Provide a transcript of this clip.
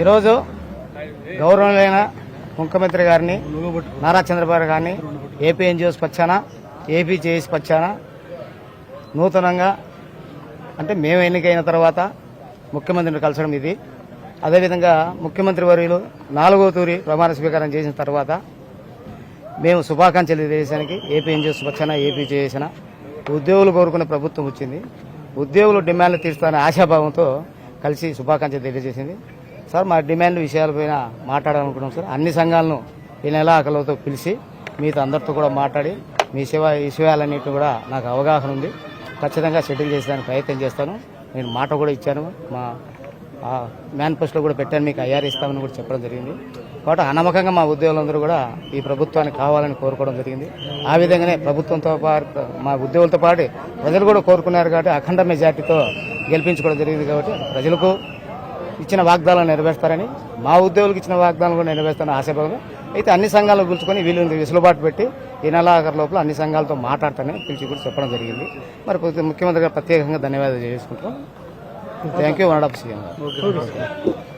ఈరోజు గౌరవమైన ముఖ్యమంత్రి గారిని నారా చంద్రబాబు గారిని ఏపీ ఎన్జిఓస్ పచ్చాన ఏపీ జేఎస్ పచ్చాన నూతనంగా అంటే మేము ఎన్నికైన తర్వాత ముఖ్యమంత్రిని కలసడం ఇది. అదేవిధంగా ముఖ్యమంత్రి వర్యులు నాలుగో తూరి ప్రమాణ స్వీకారం చేసిన తర్వాత మేము శుభాకాంక్షలు తెలియజేసానికి ఏపీ ఎన్జిఓస్ పచ్చాన ఏపీ చేసిన ఉద్యోగులు కోరుకునే ప్రభుత్వం వచ్చింది. ఉద్యోగులు డిమాండ్లు తీర్చుతానే ఆశాభావంతో కలిసి శుభాకాంక్షలు తెలియజేసింది. సార్ మా డిమాండ్ విషయాలపైన మాట్లాడాలనుకున్నాం సార్. అన్ని సంఘాలను ఈ నెల ఆకలితో పిలిచి మీతో అందరితో కూడా మాట్లాడి మీ సేవ విషయాలన్నింటినీ కూడా నాకు అవగాహన ఉంది. ఖచ్చితంగా సెటిల్ చేసేదానికి ప్రయత్నం చేస్తాను. నేను మాట కూడా ఇచ్చాను. మా మేనిఫెస్టోలో కూడా పెట్టాను. మీకు ఐఆర్ ఇస్తామని కూడా చెప్పడం జరిగింది. కాబట్టి అనమకంగా మా ఉద్యోగులందరూ కూడా ఈ ప్రభుత్వానికి కావాలని కోరుకోవడం జరిగింది. ఆ విధంగానే ప్రభుత్వంతో పాటు మా ఉద్యోగులతో పాటు ప్రజలు కూడా కోరుకున్నారు కాబట్టి అఖండ మెజార్టీతో గెలిపించుకోవడం జరిగింది కాబట్టి ప్రజలకు ఇచ్చిన వాగ్దానాలు నెరవేరుస్తారని మా ఉద్యోగులకు ఇచ్చిన వాగ్దానాలు కూడా నెరవేరుస్తారని ఆశాభాగంగా అయితే అన్ని సంఘాలను పిలుచుకొని వీళ్ళు వెసులుబాటు పెట్టి ఈ నెల ఆఖరి లోపల అన్ని సంఘాలతో మాట్లాడతానని పిలిచి కూడా చెప్పడం జరిగింది. మరి ముఖ్యమంత్రి గారు ప్రత్యేకంగా ధన్యవాదాలు చేసుకుంటాం థ్యాంక్ యూ వనడప్ సీఎం గారు.